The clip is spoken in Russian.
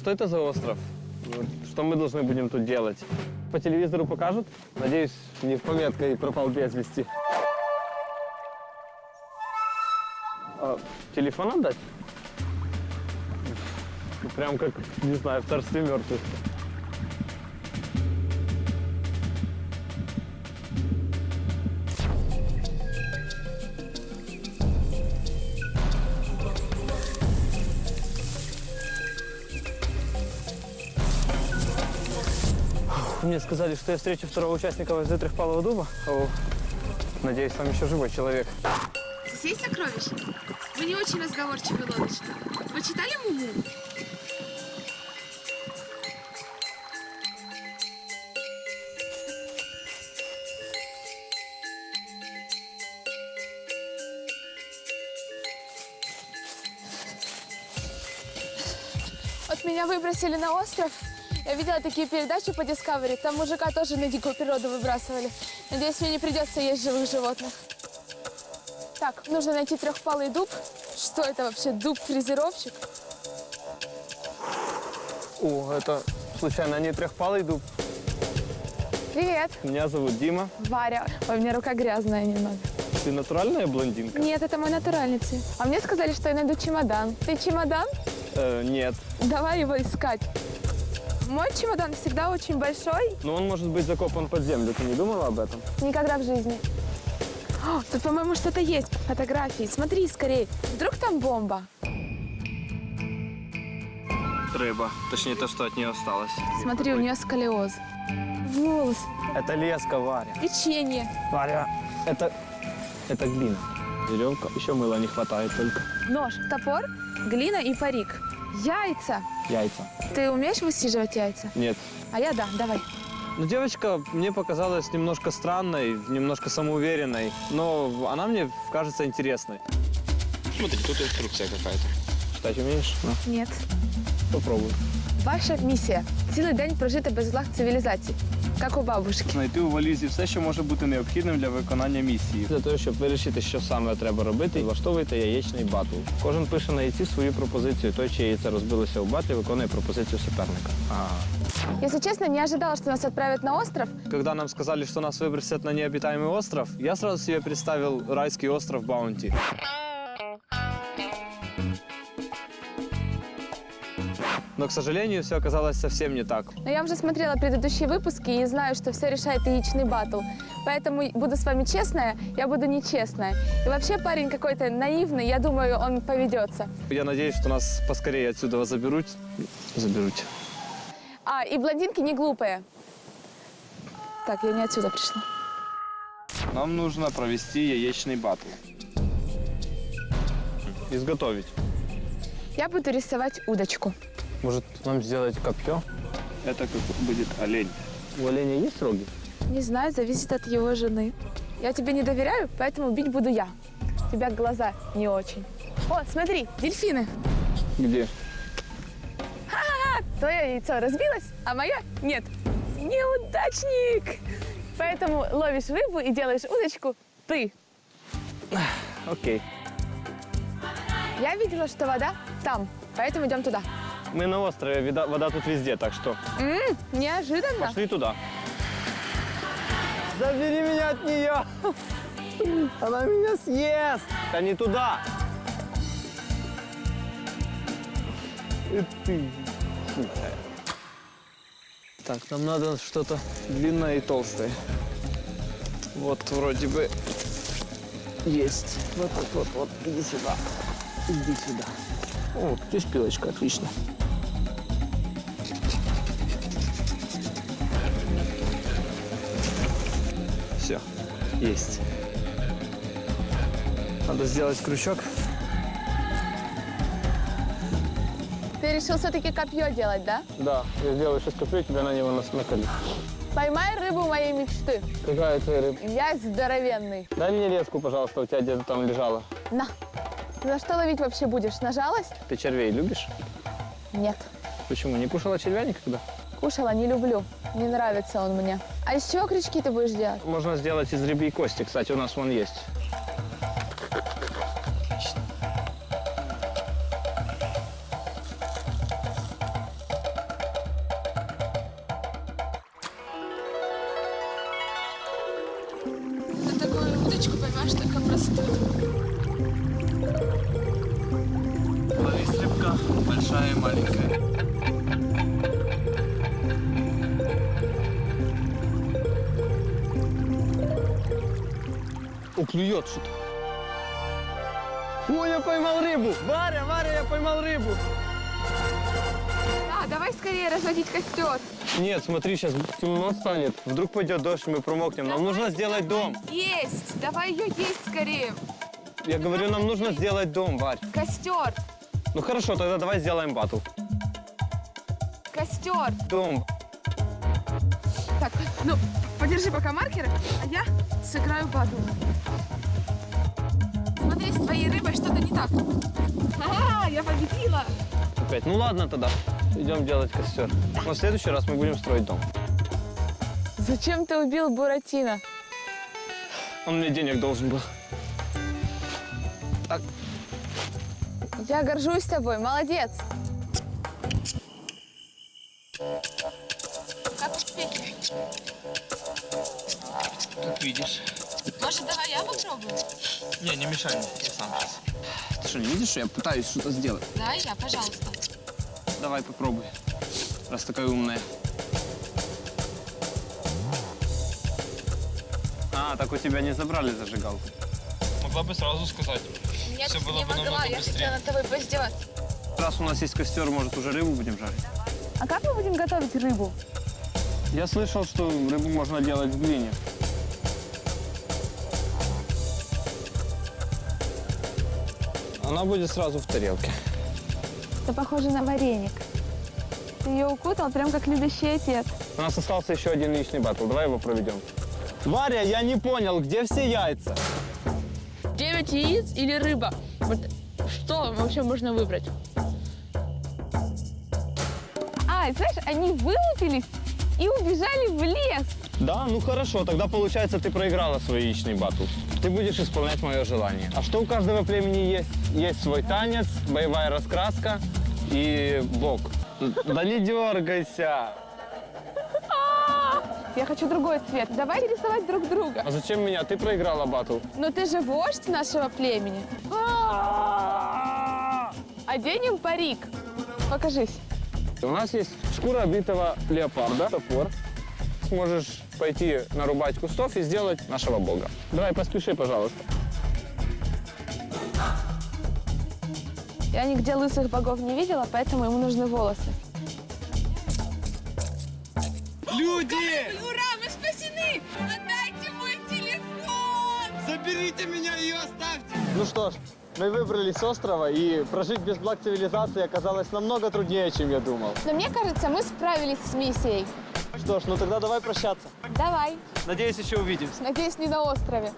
что это за остров? Что мы должны будем тут делать? По телевизору покажут? Надеюсь, не в пометкой пропал без вести. А, телефон отдать? Ну, Прям как, не знаю, в царстве мертвых. Мне сказали, что я встречу второго участника ВЗ Трехпалого дуба. О, надеюсь, там еще живой человек. Здесь есть сокровища? Вы не очень разговорчивый лодочник. Вы читали Муму? Вот меня выбросили на остров. Я видела такие передачи по Discovery. Там мужика тоже на дикую природу выбрасывали. Надеюсь, мне не придется есть живых животных. Так, нужно найти трехпалый дуб. Что это вообще, дуб-фрезеровщик? О, это случайно не Трехпалый дуб? Привет, Меня зовут Дима. Варя. Ой, у меня рука грязная немного. Ты натуральная блондинка? Нет, это мой натуральный цвет. А мне сказали, что я найду чемодан. Ты чемодан? Э, нет. Давай его искать. Мой чемодан всегда очень большой. Но он может быть закопан под землю. Ты не думала об этом? Никогда в жизни. О, тут, по-моему, что-то есть. Фотографии. Смотри скорее. Вдруг там бомба? Рыба. Точнее, то, что от нее осталось. Смотри, у нее сколиоз. Волос, Это леска, Варя. печенье. Варя, это, это глина. Веревка. Еще мыла не хватает только. Нож, топор, глина и парик. Яйца. Яйца. Ты умеешь высиживать яйца? Нет. А я да, давай. Ну, девочка мне показалась немножко странной, немножко самоуверенной, но она мне кажется интересной. Смотри, тут инструкция какая-то. Читать умеешь? Ну, Нет. попробуй. Ваша місія цілий день прожити без благ цивілізації, Як у бабушки. Знайти у валізі все, що може бути необхідним для виконання місії. Для того, щоб вирішити, що саме треба робити, влаштовуйте яєчний батл. Кожен пише на яйці свою пропозицію. Той, чиє яйце розбилося у батлі, виконує пропозицію суперника. Ага. Если честно, не ожидала, что нас отправят на остров. Когда нам сказали, что нас выбросят на необитаемый остров, я сразу себе представил райский остров Баунти. Но, к сожалению, все оказалось совсем не так. Но я уже смотрела предыдущие выпуски и знаю, что все решает яичный батл. Поэтому буду с вами честная, я буду нечестная. И вообще парень какой-то наивный, я думаю, он поведется. Я надеюсь, что нас поскорее отсюда заберут. Заберут. А, и блондинки не глупые. Так, я не отсюда пришла. Нам нужно провести яичный батл. Изготовить. Я буду рисовать удочку. Может, нам сделать копье? Это как будет олень. У оленя есть роги? Не знаю, зависит от его жены. Я тебе не доверяю, поэтому бить буду я. У тебя глаза не очень. О, смотри, дельфины. Где? Твое яйцо разбилось, а мое нет. Неудачник! Поэтому ловишь рыбу и делаешь удочку ты. Окей. Я видела, что вода там, поэтому идем туда. Мы на острове, вида- вода тут везде, так что М, неожиданно. пошли туда. Забери меня от нее! Она меня съест! Да не туда! И ты. хитрая. Так, нам надо что-то длинное и толстое. Вот вроде бы есть. Вот, вот, вот, вот. Иди сюда. Иди сюда. О, здесь пилочка, отлично. Есть. Надо сделать крючок. Ты решил все-таки копье делать, да? Да, я сделаю сейчас копье, тебя на него насмекали. Поймай рыбу моей мечты. Какая твоя рыба? Я здоровенный. Дай мне леску, пожалуйста, у тебя где-то там лежала. На. На что ловить вообще будешь? На жалость? Ты червей любишь? Нет. Почему? Не кушала червя никогда? Кушала, не люблю. Не нравится он мне. А из чего крючки ты будешь делать? Можно сделать из рыбьей кости. Кстати, у нас вон есть. На такую удочку поймаешь только простую. Ловись рыбка, большая и маленькая. Клюет что-то. О, я поймал рыбу! Варя, Варя, я поймал рыбу! Да, давай скорее разводить костер. Нет, смотри, сейчас темно станет. Вдруг пойдет дождь, и мы промокнем. Нам нужно сделать дом. Есть! Давай ее есть скорее. Я говорю, нам нужно сделать дом, Варь. Костер! Ну хорошо, тогда давай сделаем батл. Костер! Дом. Так, ну, подержи пока маркеры, а я сыграю батл. Смотри, с твоей рыбой что-то не так. А, я победила! Опять. Ну ладно тогда. Идем делать костер. Но в следующий раз мы будем строить дом. Зачем ты убил Буратино? Он мне денег должен был. Так, Я горжусь тобой, молодец. Как видишь. Может, давай я попробую? Не, не мешай мне, я сам сейчас. ты что, не видишь, что я пытаюсь что-то сделать? Да, я, пожалуйста. Давай попробуй, раз такая умная. А, так у тебя не забрали зажигалку. Могла бы сразу сказать. Нет, Всё было не бы могла, я быстрее. хотела над тобой поиздеваться. Раз у нас есть костер, может, уже рыбу будем жарить? А как мы будем готовить рыбу? Я слышал, что рыбу можно делать в глине. Она будет сразу в тарелке. Это похоже на вареник. Ты ее укутал, прям как любящий отец. У нас остался еще один личный батл. Давай его проведем. Варя, я не понял, где все яйца? 9 яиц или рыба? Вот что вообще можно выбрать? А, и знаешь, они вылупились и убежали в лес. Да, ну хорошо, тогда получается ты проиграла свой яичный батл. Ты будешь исполнять мое желание. А что у каждого племени есть? Есть свой танец, боевая раскраска и бог. Да не дергайся. Я хочу другой цвет. Давай рисовать друг друга. А зачем меня? Ты проиграла батл. Но ты же вождь нашего племени. Оденем парик. Покажись. У нас есть шкура обитого леопарда, топор. Сможешь пойти нарубать кустов и сделать нашего бога. Давай, поспеши, пожалуйста. Я нигде лысых богов не видела, поэтому ему нужны волосы. Люди! Ура, мы спасены! Отдайте мой телефон! Заберите меня и оставьте! Ну что ж, мы выбрались с острова, и прожить без благ цивилизации оказалось намного труднее, чем я думал. Но мне кажется, мы справились с миссией. Что ж, ну тогда давай прощаться. Давай. Надеюсь, еще увидимся. Надеюсь, не на острове.